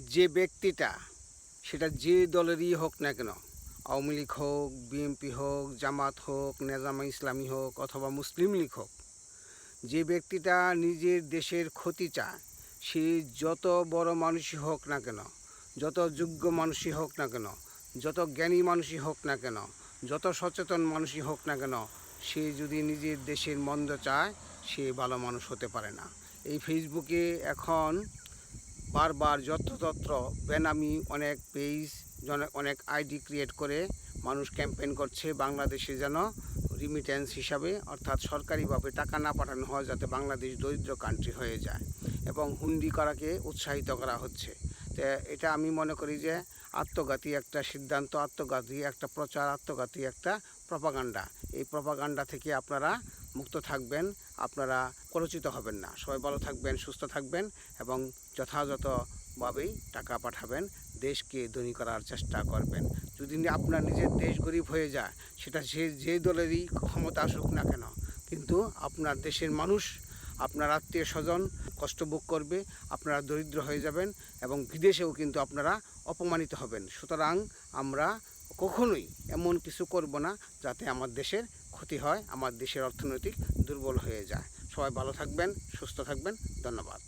যে ব্যক্তিটা, সেটা যে দলেরই হোক না কেন, আওয়ামী লীগ হোক, বিএনপি হোক, জামাত হোক, নেজামা ইসলামী হোক অথবা মুসলিম লীগ হোক, যে ব্যক্তিটা নিজের দেশের ক্ষতি চায়, সে যত বড় মানুষই হোক না কেন, যত যোগ্য মানুষই হোক না কেন, যত জ্ঞানী মানুষই হোক না কেন, যত সচেতন মানুষই হোক না কেন, সে যদি নিজের দেশের মন্দ চায়, সে ভালো মানুষ হতে পারে না। এই ফেসবুকে এখন বারবার যত্রতত্র বেনামি অনেক পেজ অনেক আইডি ক্রিয়েট করে মানুষ ক্যাম্পেইন করছে বাংলাদেশে যেন রিমিটেন্স হিসাবে, অর্থাৎ সরকারিভাবে টাকা না পাঠানো হয় যাতে বাংলাদেশ দরিদ্র কান্ট্রি হয়ে যায় এবং হুন্ডি করাকে উৎসাহিত করা হচ্ছে। তো এটা আমি মনে করি যে আত্মঘাতী একটা সিদ্ধান্ত, আত্মঘাতী একটা প্রচার, আত্মঘাতী একটা প্রপাগান্ডা এই প্রপাগান্ডা থেকে আপনারা মুক্ত থাকবেন, আপনারা পরিচিত হবেন না। সবাই ভালো থাকবেন, সুস্থ থাকবেন এবং যথাযথভাবেই টাকা পাঠাবেন, দেশকে ধনী করার চেষ্টা করবেন। যদি আপনার নিজের দেশ গরিব হয়ে যায়, সেটা সে যে দলেরই ক্ষমতা আসুক না কেন, কিন্তু আপনার দেশের মানুষ, আপনার আত্মীয় স্বজন কষ্ট ভোগ করবে, আপনারা দরিদ্র হয়ে যাবেন এবং বিদেশেও কিন্তু আপনারা অপমানিত হবেন। সুতরাং আমরা কখনোই এমন কিছু করব না, যাতে আমার দেশের ক্ষতি হয় আমার দেশের অর্থনৈতিক দুর্বল হয়ে যায়। সবাই ভালো থাকবেন সুস্থ থাকবেন ধন্যবাদ।